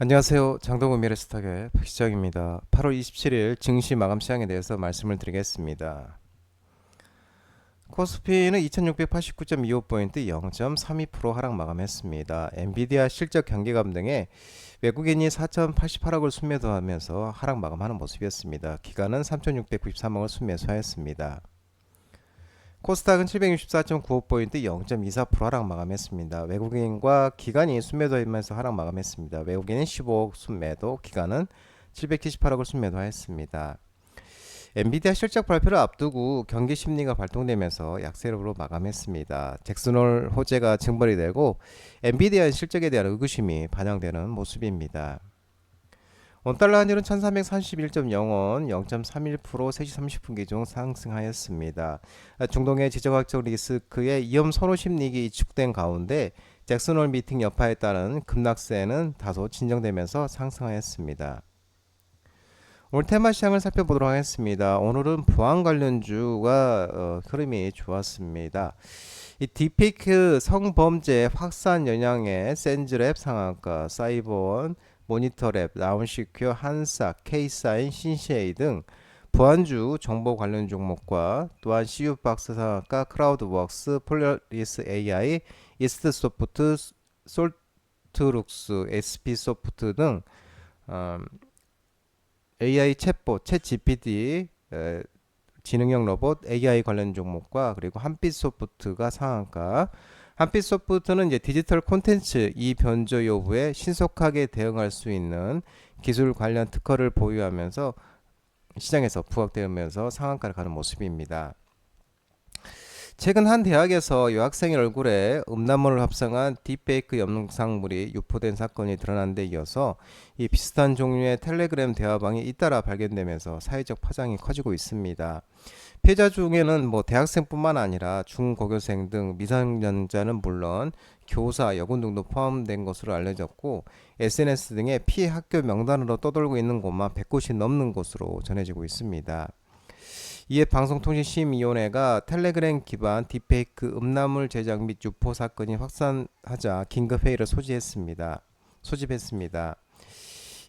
안녕하세요. 장동건 미래스탁의 박시장입니다. 8월 27일 증시 마감 시장에 대해서 말씀을 드리겠습니다. 코스피는 2689.25포인트 0.32% 하락 마감했습니다. 엔비디아 실적 경기감 등에 외국인이 4,088억을 순매도하면서 하락 마감하는 모습이었습니다. 기간은 3,693억을 순매수하였습니다. 코스닥은 764.95포인트 0.24% 하락 마감했습니다. 외국인과 기관이 순매도하면서 하락 마감했습니다. 외국인은 15억 순매도, 기관은 778억을 순매도하였습니다. 엔비디아 실적 발표를 앞두고 경기 심리가 발동되면서 약세로 마감했습니다. 잭슨홀 호재가 증벌이 되고 엔비디아 실적에 대한 의구심이 반영되는 모습입니다. 원달러 환율은 1331.0원 0.31% 3시 30분 기준 상승하였습니다. 중동의 지정학적 리스크의 위험 선호 심리가 위축된 가운데 잭슨홀 미팅 여파에 따른 급락세는 다소 진정되면서 상승하였습니다. 오늘 테마 시장을 살펴보도록 하겠습니다. 오늘은 보안 관련주가 어, 흐름이 좋았습니다. 이 딥페이크 성범죄 확산 영향의 센즈랩 상한가, 사이버원, 모니터랩, 라운시큐어, 한사, 케이사인, 신시에이 등 보안주 정보 관련 종목과 또한 CU박스 상한가, 크라우드웍스, 폴리스 AI, 이스트소프트, 솔트룩스, SP소프트 등 음, AI 챗봇, 챗 GPT, 에, 지능형 로봇, AI 관련 종목과 그리고 한빛소프트가 상한가. 한빛소프트는 이제 디지털 콘텐츠 이 변조 여부에 신속하게 대응할 수 있는 기술 관련 특허를 보유하면서 시장에서 부각되면서 상한가를 가는 모습입니다. 최근 한 대학에서 여학생의 얼굴에 음란물을 합성한 딥페이크 영상물이 유포된 사건이 드러난 데 이어서 이 비슷한 종류의 텔레그램 대화방이 잇따라 발견되면서 사회적 파장이 커지고 있습니다. 피해자 중에는 뭐 대학생뿐만 아니라 중고교생 등 미성년자는 물론 교사, 여군 등도 포함된 것으로 알려졌고 SNS 등의 피해 학교 명단으로 떠돌고 있는 곳만 100곳이 넘는 것으로 전해지고 있습니다. 이에 방송통신심의위원회가 텔레그램 기반 딥페이크 음란물 제작 및 유포 사건이 확산하자 긴급 회의를 소집했습니다. 소집했습니다.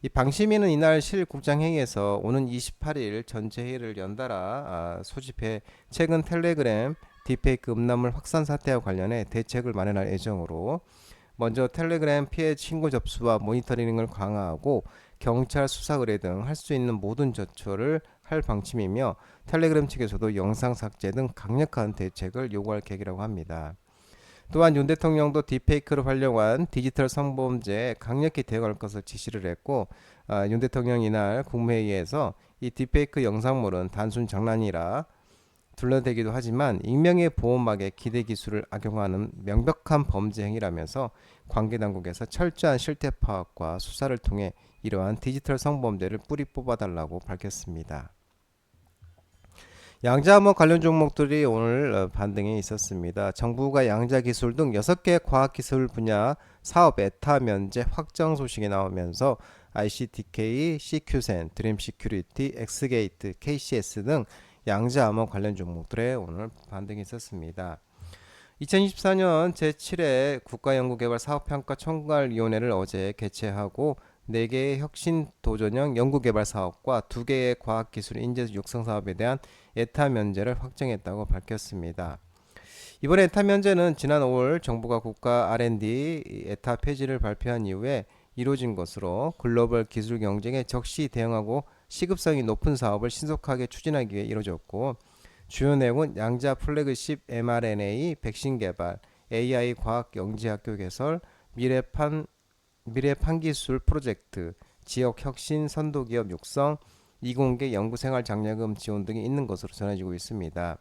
이 방심위는 이날 실 국장 회의에서 오는 28일 전체 회의를 연달아 아, 소집해 최근 텔레그램 딥페이크 음란물 확산 사태와 관련해 대책을 마련할 예정으로 먼저 텔레그램 피해 신고 접수와 모니터링을 강화하고 경찰 수사 의뢰 등 할 수 있는 모든 조처를 할 방침이며 텔레그램 측에서도 영상 삭제 등 강력한 대책을 요구할 계획이라고 합니다. 또한 윤 대통령도 딥페이크를 활용한 디지털 성범죄에 강력히 대응할 것을 지시를 했고 아, 윤 대통령 이날 국무회의에서 이 딥페이크 영상물은 단순 장난이라 둘러대기도 하지만 익명의 보호막에 기대 기술을 악용하는 명백한 범죄 행위라면서 관계 당국에서 철저한 실태 파악과 수사를 통해 이러한 디지털 성범죄를 뿌리 뽑아달라고 밝혔습니다. 양자암호 관련 종목들이 오늘 어, 반등에 있었습니다. 정부가 양자 기술 등 6개 과학 기술 분야 사업 에타 면제 확정 소식이 나오면서 ICTK, CQ센, 드림시큐리티, 엑스게이트, KCS 등 양자암호 관련 종목들의 오늘 반등이 있었습니다. 2024년 제7회 국가연구개발사업평가 총괄위원회를 어제 개최하고 4개의 혁신 도전형 연구개발 사업과 2개의 과학기술 인재 육성 사업에 대한 에타 면제를 확정했다고 밝혔습니다. 이번 에타 면제는 지난 5월 정부가 국가 R&D 에타 폐지를 발표한 이후에 이루어진 것으로 글로벌 기술 경쟁에 적시 대응하고 시급성이 높은 사업을 신속하게 추진하기 위해 이루어졌고 주요 내용은 양자 플래그십 mRNA 백신 개발, AI 과학 영재학교 개설, 미래판 미래 판기술 프로젝트, 지역 혁신 선도 기업 육성, 이공계 연구생활 장려금 지원 등이 있는 것으로 전해지고 있습니다.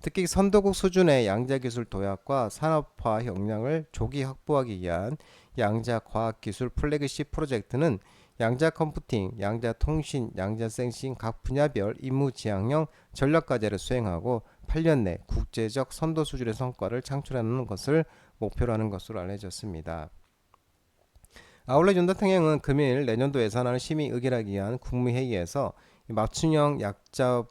특히 선도국 수준의 양자기술 도약과 산업화 역량을 조기 확보하기 위한 양자과학기술 플래그십 프로젝트는 양자 컴퓨팅, 양자 통신, 양자 센싱 각 분야별 임무 지향형 전략 과제를 수행하고 8년 내 국제적 선도 수준의 성과를 창출하는 것을 목표로 하는 것으로 알려졌습니다. 아울러 윤 대통령은 금일 내년도 예산안을 심의 의결하기 위한 국무회의에서 맞춤형 약자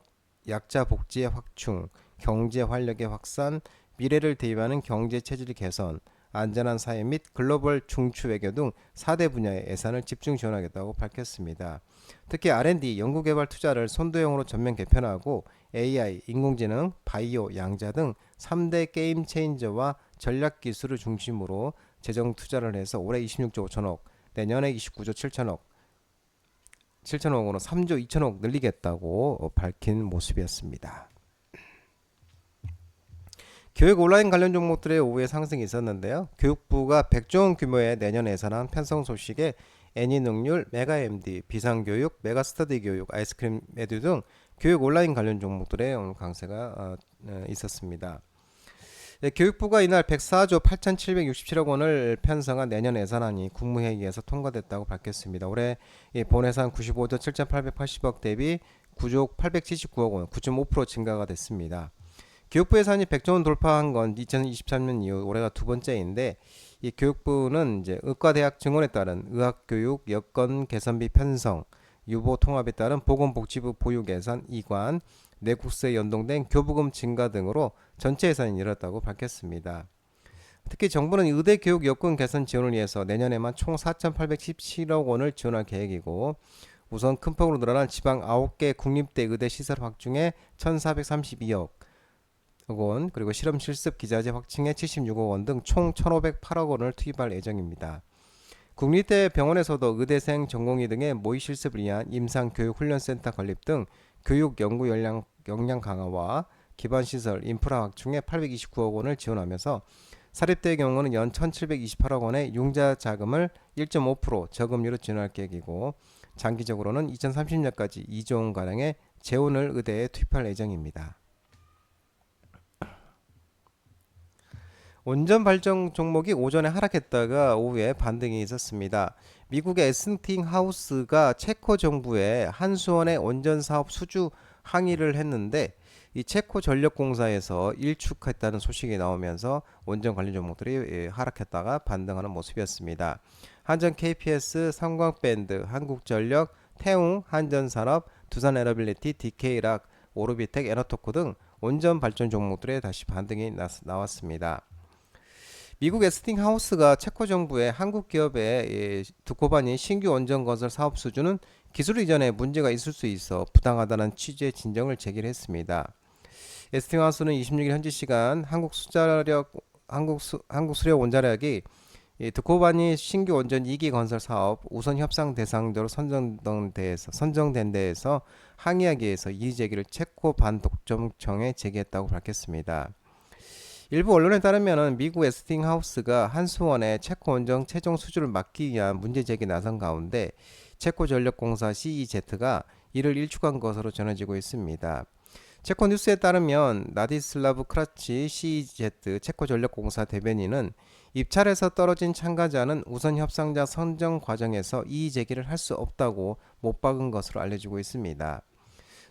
약자 복지의 확충, 경제 활력의 확산, 미래를 대입하는 경제 체질 개선, 안전한 사회 및 글로벌 중추 외교 등 4대 분야의 예산을 집중 지원하겠다고 밝혔습니다. 특히 R&D 연구개발 투자를 선도형으로 전면 개편하고 AI, 인공지능, 바이오, 양자 등 3대 게임 체인저와 전략 기술을 중심으로 재정 투자를 해서 올해 26조 5천억, 내년에 29조 7천억, 7천억으로 3조 2천억 늘리겠다고 밝힌 모습이었습니다. 교육 온라인 관련 종목들의 오후에 상승이 있었는데요. 교육부가 100조 원 규모의 내년 예산안 편성 소식에 애니 능률, 메가MD, 비상교육, 메가 스터디 교육, 아이스크림 에듀 등 교육 온라인 관련 종목들의 오늘 강세가 어, 어, 있었습니다. 네, 교육부가 이날 104조 8,767억 원을 편성한 내년 예산안이 국무회의에서 통과됐다고 밝혔습니다. 올해 본 예산 95조 7,880억 대비 9조 879억 원, 9.5% 증가가 됐습니다. 교육부 예산이 100조 원 돌파한 건 2023년 이후 올해가 두 번째인데 이 교육부는 이제 의과대학 증원에 따른 의학교육 여건 개선비 편성, 유보 통합에 따른 보건복지부 보육 예산 이관, 내국세 연동된 교부금 증가 등으로 전체 예산이 늘었다고 밝혔습니다. 특히 정부는 의대 교육 여건 개선 지원을 위해서 내년에만 총 4,817억 원을 지원할 계획이고 우선 큰 폭으로 늘어난 지방 9개 국립대 의대 시설 확충에 1,432억 원 그리고 실험 실습 기자재 확충에 76억 원 등 총 1,508억 원을 투입할 예정입니다. 국립대 병원에서도 의대생 전공의 등의 모의 실습을 위한 임상 교육 훈련센터 건립 등 교육 연구 역량, 역량 강화와 기반 시설 인프라 확충에 829억 원을 지원하면서 사립대의 경우는 연 1,728억 원의 융자 자금을 1.5% 저금리로 지원할 계획이고 장기적으로는 2030년까지 2조 원 가량의 재원을 의대에 투입할 예정입니다. 원전 발전 종목이 오전에 하락했다가 오후에 반등이 있었습니다. 미국의 에스팅하우스가 체코 정부에 한수원의 원전 사업 수주 항의를 했는데 이 체코 전력공사에서 일축했다는 소식이 나오면서 원전 관련 종목들이 예, 하락했다가 반등하는 모습이었습니다. 한전 KPS, 삼광밴드, 한국전력, 태웅, 한전산업, 두산에너빌리티, DK락, 오르비텍, 에너토코 등 원전 발전 종목들에 다시 반등이 나왔습니다. 미국 에스팅하우스가 체코 정부의 한국 기업에 두코반이 신규 원전 건설 사업 수준은 기술 이전에 문제가 있을 수 있어 부당하다는 취지의 진정을 제기했습니다. 에스팅하우스는 26일 현지 시간 한국 수자력 한국 수, 한국 수력 원자력이 두코반이 신규 원전 2기 건설 사업 우선 협상 대상자로 선정된 데에서 선정된 데에서 항의하기 위해서 이의 제기를 체코 반독점청에 제기했다고 밝혔습니다. 일부 언론에 따르면 미국 에스팅하우스가 한수원의 체코 원정 최종 수주를 막기 위한 문제 제기 나선 가운데 체코 전력공사 CEZ가 이를 일축한 것으로 전해지고 있습니다. 체코 뉴스에 따르면 나디슬라브 크라치 CEZ 체코 전력공사 대변인은 입찰에서 떨어진 참가자는 우선 협상자 선정 과정에서 이의 제기를 할 수 없다고 못 박은 것으로 알려지고 있습니다.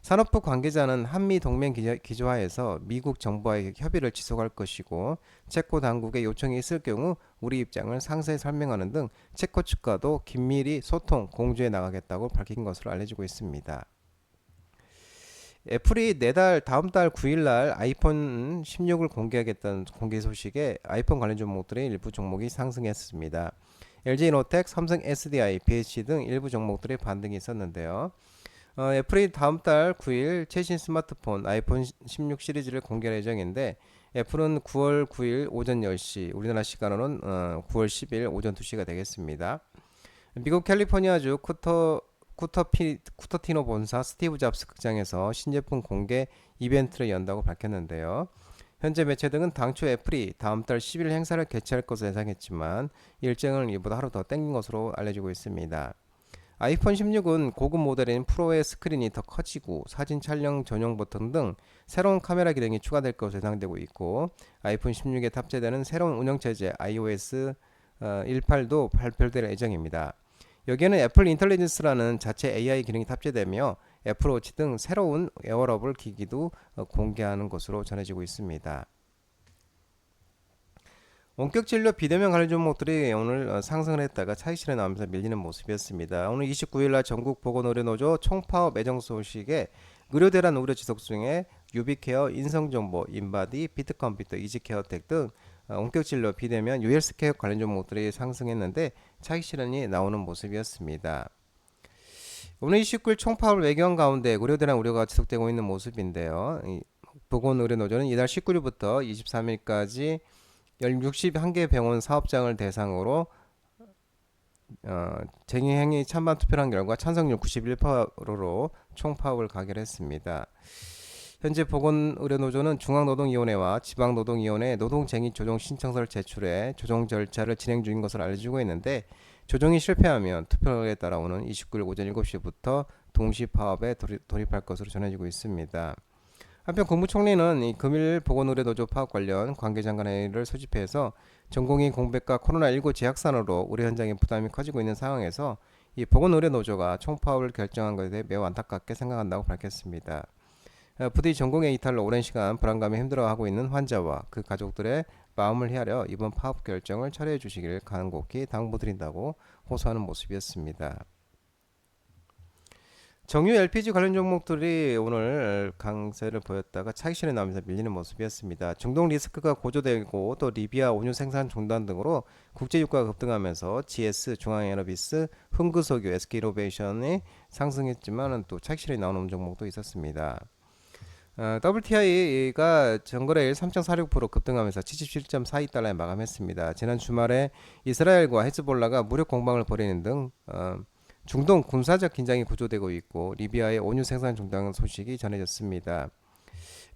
산업부 관계자는 한미 동맹 기조화에서 미국 정부와의 협의를 지속할 것이고 체코 당국의 요청이 있을 경우 우리 입장을 상세히 설명하는 등 체코 측과도 긴밀히 소통 공조해 나가겠다고 밝힌 것으로 알려지고 있습니다. 애플이 내달 다음 달 9일 날 아이폰 16을 공개하겠다는 공개 소식에 아이폰 관련 종목들의 일부 종목이 상승했습니다. LG노텍, 삼성 SDI, BHC 등 일부 종목들의 반등이 있었는데요. 어, 애플이 다음 달 9일 최신 스마트폰 아이폰 16 시리즈를 공개할 예정인데 애플은 9월 9일 오전 10시 우리나라 시간으로는 어, 9월 10일 오전 2시가 되겠습니다. 미국 캘리포니아주 쿠터 쿠터피, 쿠터티노 본사 스티브 잡스 극장에서 신제품 공개 이벤트를 연다고 밝혔는데요. 현재 매체 등은 당초 애플이 다음 달 10일 행사를 개최할 것으로 예상했지만 일정을 이보다 하루 더 땡긴 것으로 알려지고 있습니다. 아이폰 16은 고급 모델인 프로의 스크린이 더 커지고 사진 촬영 전용 버튼 등 새로운 카메라 기능이 추가될 것으로 예상되고 있고 아이폰 16에 탑재되는 새로운 운영체제 iOS 18도 어, 발표될 예정입니다. 여기에는 애플 인텔리전스라는 자체 AI 기능이 탑재되며 애플워치 등 새로운 웨어러블 기기도 어, 공개하는 것으로 전해지고 있습니다. 원격 진료 비대면 관련 종목들이 오늘 어, 상승을 했다가 차익실에 나오면서 밀리는 모습이었습니다. 오늘 29일 날 전국 보건의료노조 총파업 매정 소식에 의료 대란 우려 지속 중에 유비케어, 인성정보, 인바디, 비트컴퓨터, 이지케어텍 등 어, 원격 진료 비대면 유헬스케어 관련 종목들이 상승했는데 차익 실현이 나오는 모습이었습니다. 오늘 29일 총파업 외경 가운데 우려대한 우려가 지속되고 있는 모습인데요. 이 보건의료노조는 이달 19일부터 23일까지 61개 병원 사업장을 대상으로 어, 쟁의행위 찬반 투표를 한 결과 찬성률 91%로 총파업을 가결했습니다. 현재 보건의료노조는 중앙노동위원회와 지방노동위원회 노동쟁의 조정 신청서를 제출해 조정 절차를 진행 중인 것으로 알려지고 있는데 조정이 실패하면 투표에 따라오는 29일 오전 7시부터 동시 파업에 돌입할 것으로 전해지고 있습니다. 한편 국무총리는 이 금일 보건의료노조 파업 관련 관계장관 회의를 소집해서 전공의 공백과 코로나19 재확산으로 의료 현장의 부담이 커지고 있는 상황에서 이 보건의료노조가 총파업을 결정한 것에 대해 매우 안타깝게 생각한다고 밝혔습니다. 어, 부디 전공의 이탈로 오랜 시간 불안감에 힘들어하고 있는 환자와 그 가족들의 마음을 헤아려 이번 파업 결정을 철회해 주시길 간곡히 당부드린다고 호소하는 모습이었습니다. 정유 LPG 관련 종목들이 오늘 강세를 보였다가 차익 실현 나오면서 밀리는 모습이었습니다. 중동 리스크가 고조되고 또 리비아 온유 생산 중단 등으로 국제 유가가 급등하면서 GS, 중앙에너비스, 흥그석유, SK이노베이션이 상승했지만 또 차익 실현이 나오는 종목도 있었습니다. 어, WTI가 전거래일 3.46% 급등하면서 77.42달러에 마감했습니다. 지난 주말에 이스라엘과 헤즈볼라가 무력 공방을 벌이는 등 어, 중동 군사적 긴장이 구조되고 있고 리비아의 온유 생산 중단 소식이 전해졌습니다.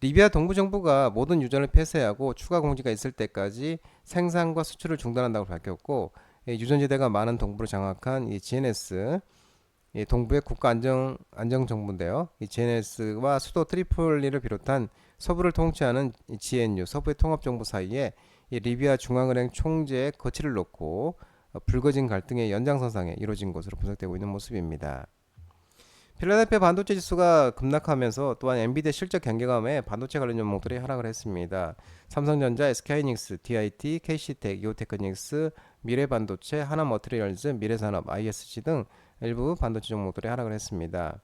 리비아 동부 정부가 모든 유전을 폐쇄하고 추가 공지가 있을 때까지 생산과 수출을 중단한다고 밝혔고 유전지대가 많은 동부를 장악한 이 GNS 이 동부의 국가 안정 안정 정부인데요. 이 GNS와 수도 트리폴리를 비롯한 서부를 통치하는 이 GNU 서부의 통합 정부 사이에 이 리비아 중앙은행 총재의 거치를 놓고 어, 불거진 갈등의 연장선상에 이루어진 것으로 분석되고 있는 모습입니다. 필라델피아 반도체 지수가 급락하면서 또한 엔비디아 실적 경계감에 반도체 관련 종목들이 하락을 했습니다. 삼성전자, SK하이닉스, DIT, KC텍, 이오테크닉스, 미래반도체, 하나머트리얼즈, 미래산업, ISG 등 일부 반도체 종목들이 하락을 했습니다.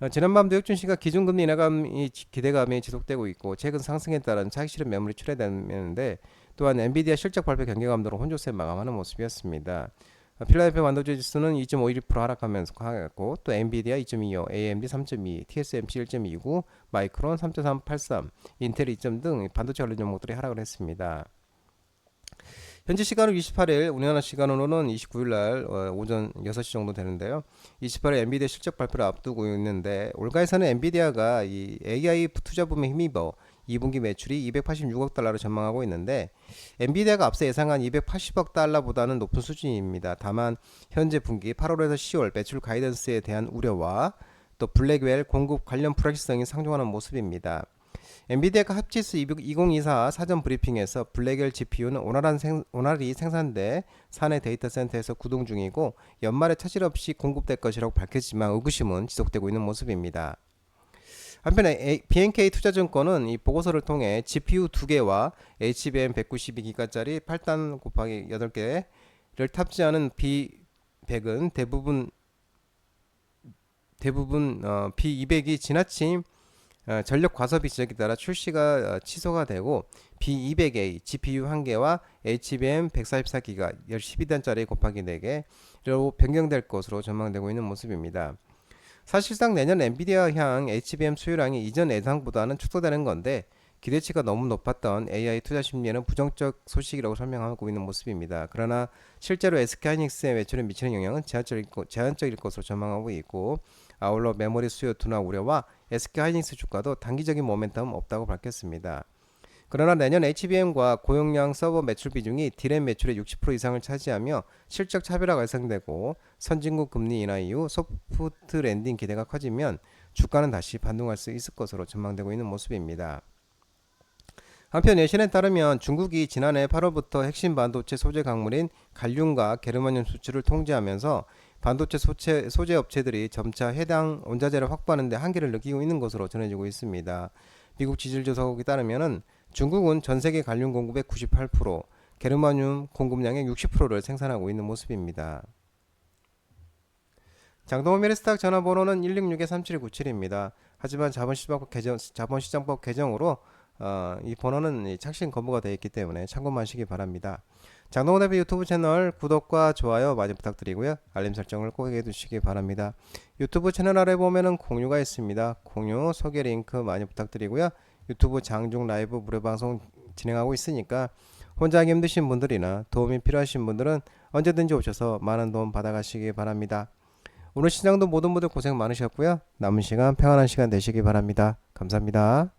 어, 지난밤도 혁준씨가 기준금리 인하감이 기대감이 지속되고 있고 최근 상승에 따른 차익 실현 매물이 출회되는데 또한 엔비디아 실적 발표 경계감도로 혼조세 마감하는 모습이었습니다. 어, 필라델피아 반도체 지수는 2.51% 하락하면서 하락했고 또 엔비디아 2.25, AMD 3.2, TSMC 1.29, 마이크론 3.383, 인텔 2점 등 반도체 관련 종목들이 하락을 했습니다. 현지 시간으로 28일 우리나라 시간으로는 29일 날 어, 오전 6시 정도 되는데요. 28일 엔비디아 실적 발표를 앞두고 있는데 올가에서는 엔비디아가 이 AI 투자 붐에 힘입어 2분기 매출이 286억 달러로 전망하고 있는데 엔비디아가 앞서 예상한 280억 달러보다는 높은 수준입니다. 다만 현재 분기 8월에서 10월 매출 가이던스에 대한 우려와 또 블랙웰 공급 관련 불확실성이 상존하는 모습입니다. 엔비디아가 합치스 2024 사전 브리핑에서 블랙엘 GPU는 원활한 생, 원활히 생산돼 사내 데이터 센터에서 구동 중이고 연말에 차질 없이 공급될 것이라고 밝혔지만 의구심은 지속되고 있는 모습입니다. 한편에 BNK 투자증권은 이 보고서를 통해 GPU 2개와 HBM 192기가짜리 8단 곱하기 8개를 탑재하는 B100은 대부분 대부분 어, B200이 지나친 어, 전력 과소비 지적에 따라 출시가 어, 취소가 되고 B200A GPU 1개와 HBM 144기가 12단짜리 곱하기 4개로 변경될 것으로 전망되고 있는 모습입니다. 사실상 내년 엔비디아 향 HBM 수요량이 이전 예상보다는 축소되는 건데 기대치가 너무 높았던 AI 투자 심리에는 부정적 소식이라고 설명하고 있는 모습입니다. 그러나 실제로 SK하이닉스의 매출에 미치는 영향은 제한적일, 것으로 전망하고 있고 아울러 메모리 수요 둔화 우려와 SK하이닉스 주가도 단기적인 모멘텀 없다고 밝혔습니다. 그러나 내년 HBM과 고용량 서버 매출 비중이 디램 매출의 60% 이상을 차지하며 실적 차별화가 예상되고 선진국 금리 인하 이후 소프트 랜딩 기대가 커지면 주가는 다시 반등할 수 있을 것으로 전망되고 있는 모습입니다. 한편 예신에 따르면 중국이 지난해 8월부터 핵심 반도체 소재 강물인 갈륨과 게르마늄 수출을 통제하면서 반도체 소재, 소재 업체들이 점차 해당 원자재를 확보하는 데 한계를 느끼고 있는 것으로 전해지고 있습니다. 미국 지질조사국에 따르면 중국은 전 세계 갈륨 공급의 98%, 게르마늄 공급량의 60%를 생산하고 있는 모습입니다. 장동호 미래스탁 전화번호는 166-3797입니다. 하지만 자본시장법 개정, 자본시장법 개정으로 어, 이 번호는 이 착신 거부가 되어 있기 때문에 참고하시기 바랍니다. 장동건 대표 유튜브 채널 구독과 좋아요 많이 부탁드리고요. 알림 설정을 꼭 해두시기 바랍니다. 유튜브 채널 아래 보면은 공유가 있습니다. 공유 소개 링크 많이 부탁드리고요. 유튜브 장중 라이브 무료 방송 진행하고 있으니까 혼자 하기 힘드신 분들이나 도움이 필요하신 분들은 언제든지 오셔서 많은 도움 받아가시기 바랍니다. 오늘 시장도 모든 분들 고생 많으셨고요. 남은 시간 평안한 시간 되시기 바랍니다. 감사합니다.